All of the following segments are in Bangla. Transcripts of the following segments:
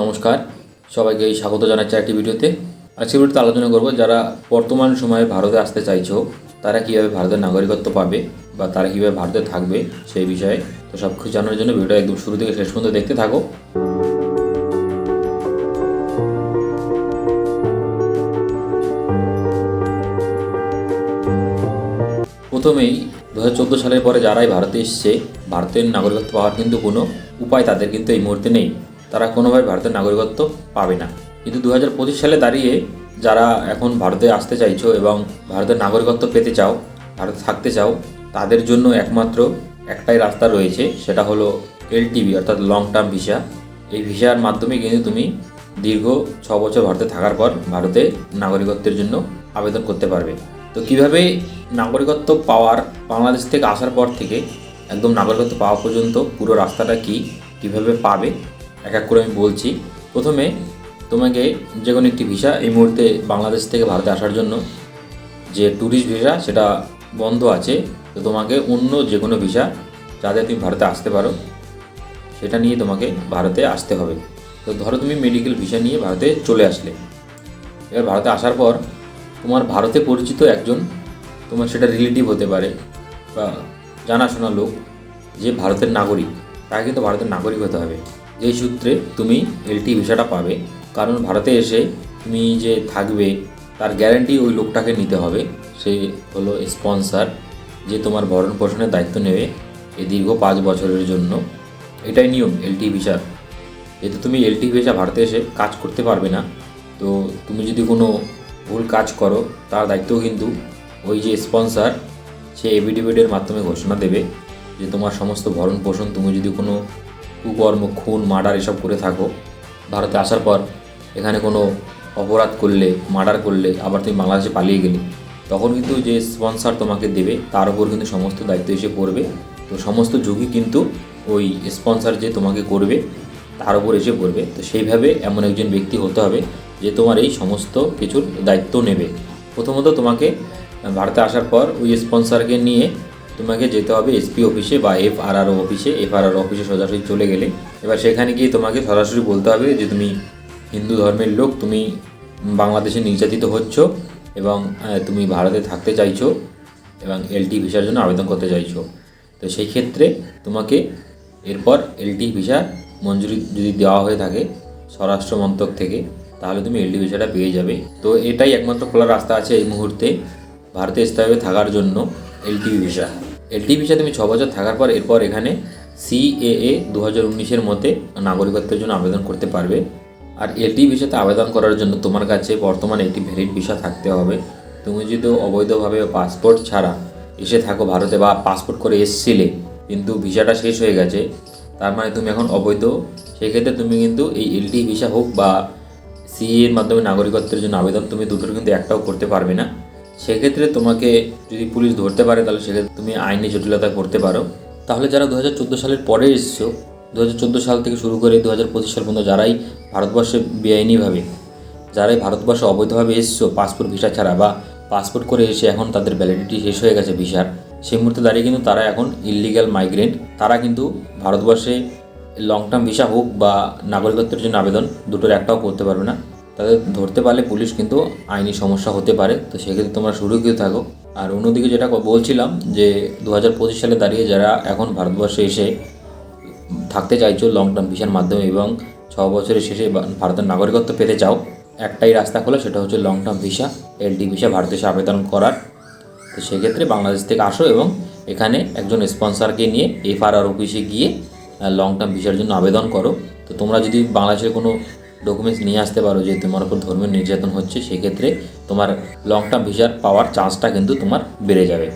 নমস্কার। সবাইকে এই স্বাগত জানাচ্ছি একটি ভিডিওতে। আজকে ভিডিওতে আলোচনা করব যারা বর্তমান সময়ে ভারতে আসতে চাইছো, তারা কীভাবে ভারতের নাগরিকত্ব পাবে বা তারা কীভাবে ভারতে থাকবে সেই বিষয়ে। তো সব কিছু জানার জন্য ভিডিওটা একদম শুরু থেকে শেষ পর্যন্ত দেখতে থাকো। প্রথমেই দু হাজার চোদ্দ সালের পরে যারাই ভারতে এসছে, ভারতের নাগরিকত্ব পাওয়ার কিন্তু কোনো উপায় তাদের কিন্তু এই মুহূর্তে নেই। তারা কোনোভাবে ভারতের নাগরিকত্ব পাবে না। কিন্তু দু হাজার পঁচিশ সালে দাঁড়িয়ে যারা এখন ভারতে আসতে চাইছো এবং ভারতের নাগরিকত্ব পেতে চাও, ভারতে থাকতে চাও, তাদের জন্য একমাত্র একটাই রাস্তা রয়েছে, সেটা হলো এলটিভি অর্থাৎ লং টার্ম ভিসা এই ভিসার মাধ্যমে কিন্তু তুমি দীর্ঘ ছ বছর ভারতে থাকার পর ভারতে নাগরিকত্বের জন্য আবেদন করতে পারবে। তো কীভাবে নাগরিকত্ব পাওয়ার, বাংলাদেশ থেকে আসার পর থেকে একদম নাগরিকত্ব পাওয়া পর্যন্ত পুরো রাস্তাটা কি, কীভাবে পাবে এক এক করে আমি বলছি। প্রথমে তোমাকে যে কোনো একটি ভিসা এই মুহূর্তে বাংলাদেশ থেকে ভারতে আসার জন্য যে ট্যুরিস্ট ভিসা সেটা বন্ধ আছে, তো তোমাকে অন্য যে কোনো ভিসা যাতে তুমি ভারতে আসতে পারো, সেটা নিয়ে তোমাকে ভারতে আসতে হবে। তো ধরো তুমি মেডিকেল ভিসা নিয়ে ভারতে চলে আসলে। এবার ভারতে আসার পর তোমার ভারতে পরিচিত একজন তোমার সেটা রিলেটিভ হতে পারে বা জানাশোনা লোক, যে ভারতের নাগরিক, তাকে কিন্তু ভারতের নাগরিক হতে হবে। যেই সূত্রে তুমি এলটি ভিসাটা পাবে। কারণ ভারতে এসে তুমি যে থাকবে, তার গ্যারান্টি ওই লোকটাকে নিতে হবে। সে হলো স্পন্সার যে তোমার ভরণ পোষণের দায়িত্ব নেবে এই দীর্ঘ পাঁচ বছরের জন্য। এটাই নিয়ম এলটি ভিসার যেহেতু তুমি এলটি ভিসা ভারতে এসে কাজ করতে পারবে না। তো তুমি যদি কোনো ভুল কাজ করো, তার দায়িত্ব কিন্তু ওই যে স্পন্সার সে এভিডেভিডের মাধ্যমে ঘোষণা দেবে যে তোমার সমস্ত ভরণ পোষণ, তুমি যদি কোনো কুকর্ম, খুন, মার্ডার এসব করে থাকো। ভারতে আসার পর এখানে কোনো অপরাধ করলে, মার্ডার করলে আবার তুমি বাংলাদেশে পালিয়ে গেলে। তখন কিন্তু যে স্পন্সার তোমাকে দেবে, তার উপর কিন্তু সমস্ত দায়িত্ব এসে পড়বে। তো সমস্ত ঝুঁকি কিন্তু ওই স্পন্সার যে তোমাকে করবে, তার উপর এসে পড়বে। তো সেইভাবে এমন একজন ব্যক্তি হতে হবে যে তোমার এই সমস্ত কিছুর দায়িত্ব নেবে। প্রথমত তোমাকে ভারতে আসার পর ওই স্পন্সারকে নিয়ে তোমাকে যেতে হবে এসপি অফিসে বা এফ আর আর অফিসে এফ আর আর অফিসে সোজাসুজি চলে গেলে। এবার সেখানে গিয়ে তোমাকে সরাসরি বলতে হবে যে তুমি হিন্দু ধর্মের লোক, তুমি বাংলাদেশে নির্যাতিত হচ্ছ এবং তুমি ভারতে থাকতে চাইছো এবং এলটি ভিসার জন্য আবেদন করতে চাইছো। তো সেই ক্ষেত্রে তোমাকে এরপর এলটি ভিসা মঞ্জুরি যদি দেওয়া হয়ে থাকে স্বরাষ্ট্র মন্ত্রক থেকে, তাহলে তুমি এলটি ভিসাটা পেয়ে যাবে। তো এটাই একমাত্র খোলা রাস্তা আছে এই মুহূর্তে। ভারতে স্থায়ীভাবে থাকার জন্য এলটি ভিসা। এলটি ভিসা তুমি ছ বছর থাকার পর এরপর এখানে সিএএ দু হাজার উনিশের মতে নাগরিকত্বের জন্য আবেদন করতে পারবে। আর এলটি ভিসাতে আবেদন করার জন্য তোমার কাছে বর্তমানে একটি ভ্যালিড ভিসা থাকতে হবে। তুমি যদি অবৈধভাবে পাসপোর্ট ছাড়া এসে থাকো ভারতে বা পাসপোর্ট করে এসছিলে, কিন্তু ভিসাটা শেষ হয়ে গেছে, তার মানে তুমি এখন অবৈধ। সেক্ষেত্রে তুমি কিন্তু এই এলটি ভিসা হোক বা সিএ এর মাধ্যমে নাগরিকত্বের জন্য আবেদন তুমি দুটোর কিন্তু একটাও করতে পারবে না। সেক্ষেত্রে তোমাকে যদি পুলিশ ধরতে পারে, তাহলে সেক্ষেত্রে তুমি আইনি জটিলতা করতে পারো। তাহলে যারা দু হাজার চোদ্দ সালের পরে এসছো দু হাজার চোদ্দ সাল থেকে শুরু করে দু হাজার পঁচিশ সাল পর্যন্ত যারাই ভারতবর্ষে বেআইনিভাবে, যারাই ভারতবর্ষে অবৈধভাবে এসছো, পাসপোর্ট ভিসা ছাড়া বা পাসপোর্ট করে এসে এখন তাদের ভ্যালিডিটি শেষ হয়ে গেছে ভিসার, সেই মুহূর্তে দাঁড়িয়ে কিন্তু তারা এখন ইলিগাল মাইগ্রেন্ট তারা কিন্তু ভারতবর্ষে লং টার্ম ভিসা হোক বা নাগরিকত্বের জন্য আবেদন, দুটোর একটাও করতে পারবে না। তাদের ধরতে পারলে পুলিশ কিন্তু আইনি সমস্যা হতে পারে। তো সেক্ষেত্রে তোমরা সুরক্ষিত থাকো। আর অন্যদিকে যেটা বলছিলাম যে দু হাজার পঁচিশ সালে দাঁড়িয়ে যারা এখন ভারতবর্ষে এসে থাকতে চাইছো লং টার্ম ভিসার মাধ্যমে এবং ছ বছরের শেষে ভারতের নাগরিকত্ব পেতে চাও, একটাই রাস্তা খোলা, সেটা হচ্ছে long term visa LD visa ভারতে এসে আবেদন করার। তো সেক্ষেত্রে বাংলাদেশ থেকে আসো এবং এখানে একজন স্পন্সরকে নিয়ে এফআরআর অফিসে গিয়ে লং টার্ম ভিসার জন্য আবেদন করো। তো তোমরা যদি বাংলাদেশের কোনো ডকুমেন্টস নিয়ে আসতে পারো যে তোমার উপর ধর্মীয় নির্যাতন হচ্ছে, সেক্ষেত্রে তোমার লং টার্ম ভিসার পাওয়ার চান্সটা কিন্তু তোমার বেড়ে যাবে।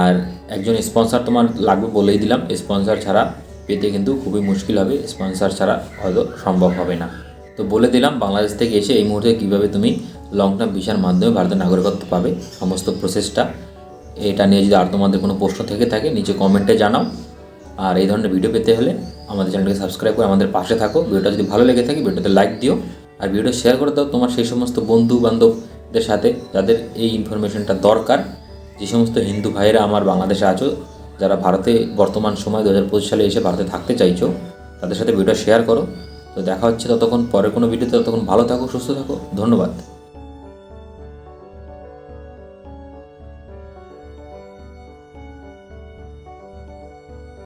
আর একজন স্পন্সর তোমার লাগবে বলেই দিলাম স্পন্সর ছাড়া পেতে কিন্তু খুবই মুশকিল হবে স্পন্সর ছাড়া হয়তো সম্ভব হবে না। তো বলে দিলাম, বাংলাদেশ থেকে এসে এই মুহূর্তে কীভাবে তুমি লং টার্ম ভিসার মাধ্যমে ভারতের নাগরিকত্ব পাবে, সমস্ত প্রসেসটা এটা নিয়ে যদি আর তোমাদের কোনো প্রশ্ন থেকে থাকে, নিচে কমেন্টে জানাও। আর এই ধরনের ভিডিও পেতে হলে আমাদের চ্যানেলকে সাবস্ক্রাইব করে আমাদের পাশে থাকো। ভিডিওটা যদি ভালো লেগে থাকে, ভিডিওতে লাইক দিও। আর ভিডিও শেয়ার করে দাও তোমার সেই সমস্ত বন্ধু বান্ধবদের সাথে যাদের এই ইনফরমেশনটা দরকার। যে সমস্ত হিন্দু ভাইয়েরা আমার বাংলাদেশে আছো, যারা ভারতে বর্তমান সময় দু হাজার পঁচিশ সালে এসে ভারতে থাকতে চাইছো, তাদের সাথে ভিডিও শেয়ার করো। তো দেখা হচ্ছে ততক্ষণ, পরের কোনো ভিডিওতে ততক্ষণ ভালো থাকো, সুস্থ থাকো। ধন্যবাদ।